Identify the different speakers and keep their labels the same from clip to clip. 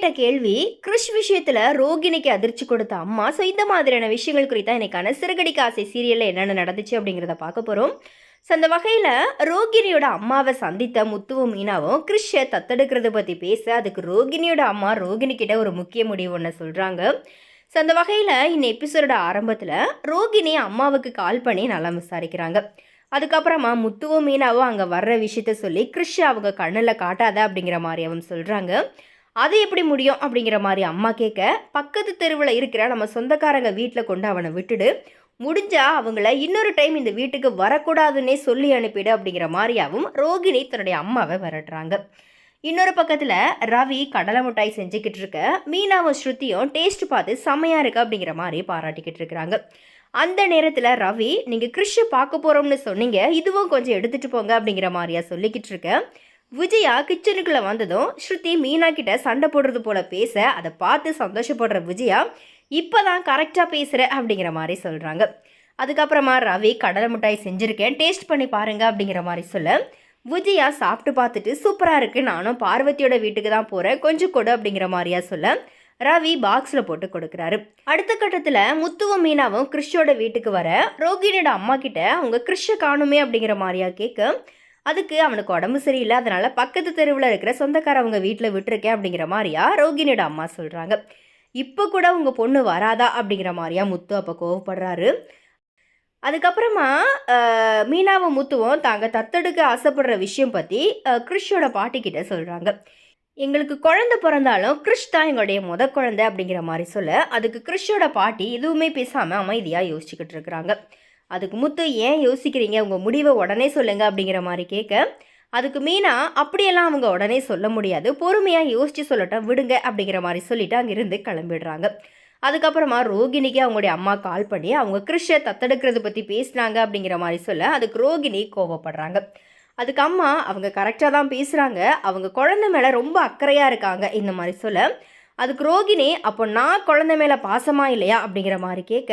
Speaker 1: கேட்ட கேள்வி கிறிஷ் விஷயத்துல ரோகிணிக்கு அதிர்ச்சி கொடுத்த அம்மா. ஸோ இந்த மாதிரியான விஷயங்கள் குறித்தா இன்னைக்கான சிறுகடிக்க ஆசை சீரியல்ல என்னென்ன நடந்துச்சு அப்படிங்கிறத பார்க்க போறோம். ஸோ அந்த வகையில் ரோகிணியோட அம்மாவை சந்தித்த முத்துவும் மீனாவும் கிறிஷை தத்தெடுக்கிறது பற்றி பேச அதுக்கு ரோகிணியோட அம்மா ரோகிணிக்கிட்ட ஒரு முக்கிய முடிவு ஒன்று சொல்கிறாங்க ஸோ அந்த வகையில் இந்த எபிசோட ஆரம்பத்தில் ரோகிணி அம்மாவுக்கு கால் பண்ணி நல்லா விசாரிக்கிறாங்க. அதுக்கப்புறமா முத்துவும் மீனாவும் அங்கே வர்ற விஷயத்த சொல்லி கிறிஷ் அவங்க கண்ணில் காட்டாத அப்படிங்கிற மாதிரி அவன் சொல்கிறாங்க அது எப்படி முடியும் அப்படிங்கிற மாதிரி அம்மா கேட்க பக்கத்து தெருவில் இருக்கிற நம்ம சொந்தக்காரங்க வீட்டில் கொண்டு அவனை விட்டுடு. முடிஞ்சா அவங்கள இன்னொரு டைம் இந்த வீட்டுக்கு வரக்கூடாதுன்னே சொல்லி அனுப்பிடு அப்படிங்கிற மாதிரியாவும் ரோகிணி தன்னுடைய அம்மாவை விரட்டுறாங்க. இன்னொரு பக்கத்தில் ரவி கடலை மிட்டாய் செஞ்சுக்கிட்டு இருக்க மீனாவும் ஸ்ருதியும் டேஸ்ட் பார்த்து செம்மையாக இருக்கு அப்படிங்கிற மாதிரி பாராட்டிக்கிட்டு இருக்கிறாங்க. அந்த நேரத்தில் ரவி நீங்கள் கிறிஷை பார்க்க போகிறோம்னு சொன்னீங்க இதுவும் கொஞ்சம் எடுத்துகிட்டு போங்க அப்படிங்கிற மாதிரியா சொல்லிக்கிட்டு இருக்கேன் விஜயா கிச்சனுக்குள்ளே வந்ததும் ஸ்ருதி மீனா கிட்ட சண்டை போடுறது போல பேச அதை பார்த்து சந்தோஷப்படுற விஜயா இப்போ தான் கரெக்டாக பேசுகிற அப்படிங்கிற மாதிரி சொல்கிறாங்க அதுக்கப்புறமா ரவி கடலை மிட்டாய் செஞ்சுருக்கேன் டேஸ்ட் பண்ணி பாருங்க அப்படிங்கிற மாதிரி சொல்ல விஜயா சாப்பிட்டு பார்த்துட்டு சூப்பராக இருக்குது நானும் பார்வதியோட வீட்டுக்கு தான் போகிறேன் கொஞ்சம் கொடு அப்படிங்கிற மாதிரியா சொல்ல ரவி பாக்ஸில் போட்டு கொடுக்குறாரு. அடுத்த கட்டத்தில் முத்துவும் மீனாவும் கிறிஷோட வீட்டுக்கு வர ரோகிணியோட அம்மா கிட்ட அவங்க கிறிஷை காணுமே அப்படிங்கிற மாதிரியா கேட்க அதுக்கு அவனுக்கு உடம்பு சரியில்லை. அதனால் பக்கத்து தெருவில் இருக்கிற சொந்தக்காரவங்க வீட்டில் விட்டுருக்கேன் அப்படிங்கிற மாதிரியா ரோகிணியோட அம்மா சொல்கிறாங்க இப்போ கூட உங்கள் பொண்ணு வராதா அப்படிங்கிற மாதிரியா முத்து அப்போ கோவப்படுறாரு. அதுக்கப்புறமா மீனாவும் முத்துவும் தாங்க தத்தெடுக்க ஆசைப்படுற விஷயம் பற்றி கிறிஷோட பாட்டிக்கிட்ட சொல்கிறாங்க எங்களுக்கு குழந்தை பிறந்தாலும் கிறிஷ் தான் எங்களுடைய முத குழந்தை அப்படிங்கிற மாதிரி சொல்ல அதுக்கு கிறிஷோட பாட்டி எதுவுமே பேசாமல் அமைதியாக யோசிச்சுக்கிட்டு இருக்கிறாங்க. அதுக்கு முத்து ஏன் யோசிக்கிறீங்க? உங்கள் முடிவை உடனே சொல்லுங்க அப்படிங்கிற மாதிரி கேட்க அதுக்கு மீனா அப்படியெல்லாம் அவங்க உடனே சொல்ல முடியாது. பொறுமையாக யோசிச்சு சொல்லட்டும் விடுங்க அப்படிங்கிற மாதிரி சொல்லிட்டு அங்கிருந்து கிளம்பிடுறாங்க. அதுக்கப்புறமா ரோகிணிக்கு அவங்களுடைய அம்மா கால் பண்ணி அவங்க கிறிஷை தத்தெடுக்கிறது பற்றி பேசுனாங்க அப்படிங்கிற மாதிரி சொல்ல அதுக்கு ரோகிணி கோவப்படுறாங்க. அதுக்கு அம்மா அவங்க கரெக்டாக தான் பேசுகிறாங்க அவங்க குழந்தை மேலே ரொம்ப அக்கறையாக இருக்காங்க இந்த மாதிரி சொல்ல அதுக்கு ரோகிணி அப்போ நான் குழந்தை மேலே பாசமாக இல்லையா? அப்படிங்கிற மாதிரி கேட்க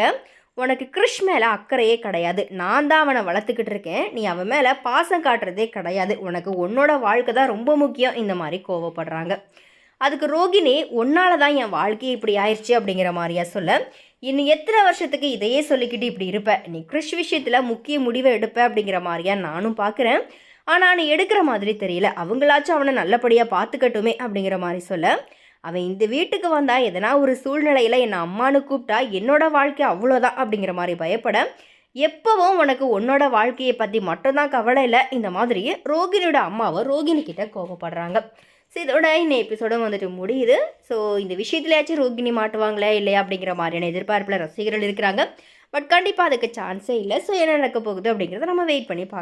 Speaker 1: உனக்கு கிறிஷ் மேலே அக்கறையே கிடையாது. நான் தான் அவனை வளர்த்துக்கிட்டு இருக்கேன். நீ அவன் மேலே பாசம் காட்டுறதே கிடையாது. உனக்கு உன்னோட வாழ்க்கை தான் ரொம்ப முக்கியம். இந்த மாதிரி கோவப்படுறாங்க. அதுக்கு ரோகிணி உன்னால தான் என் வாழ்க்கையே இப்படி ஆயிடுச்சு அப்படிங்கிற மாதிரியா சொல்ல இன்னும் எத்தனை வருஷத்துக்கு இதையே சொல்லிக்கிட்டு இப்படி இருப்ப? நீ கிறிஷ் விஷயத்தில் முக்கிய முடிவை எடுப்ப அப்படிங்கிற மாதிரியா நானும் பார்க்குறேன் ஆனால் நீ எடுக்கிற மாதிரி தெரியல. அவங்களாச்சும் அவனை நல்லபடியாக பார்த்துக்கட்டுமே அப்படிங்கிற மாதிரி சொல்ல அவன் இந்த வீட்டுக்கு வந்தால் எதனா ஒரு சூழ்நிலையில் என்னை அம்மானு கூப்பிட்டா என்னோடய வாழ்க்கை அவ்வளோதான் அப்படிங்கிற மாதிரி பயப்பட எப்போவும் உனக்கு உன்னோட வாழ்க்கையை பற்றி மட்டும்தான் கவலை இல்லை. இந்த மாதிரி ரோகிணியோட அம்மாவை ரோகிணிக்கிட்ட கோபப்படுறாங்க ஸோ இதோட இந்த எபிசோடும் வந்துட்டு முடியுது. ஸோ இந்த விஷயத்துலயாச்சும் ரோகிணி மாட்டுவாங்களே இல்லையா அப்படிங்கிற மாதிரியான எதிர்பார்ப்பில் ரசிகர்கள் இருக்கிறாங்க. பட் கண்டிப்பாக அதுக்கு சான்ஸே இல்லை. ஸோ என்ன நடக்க போகுது அப்படிங்கிறத நம்ம வெயிட் பண்ணி பார்க்கலாம்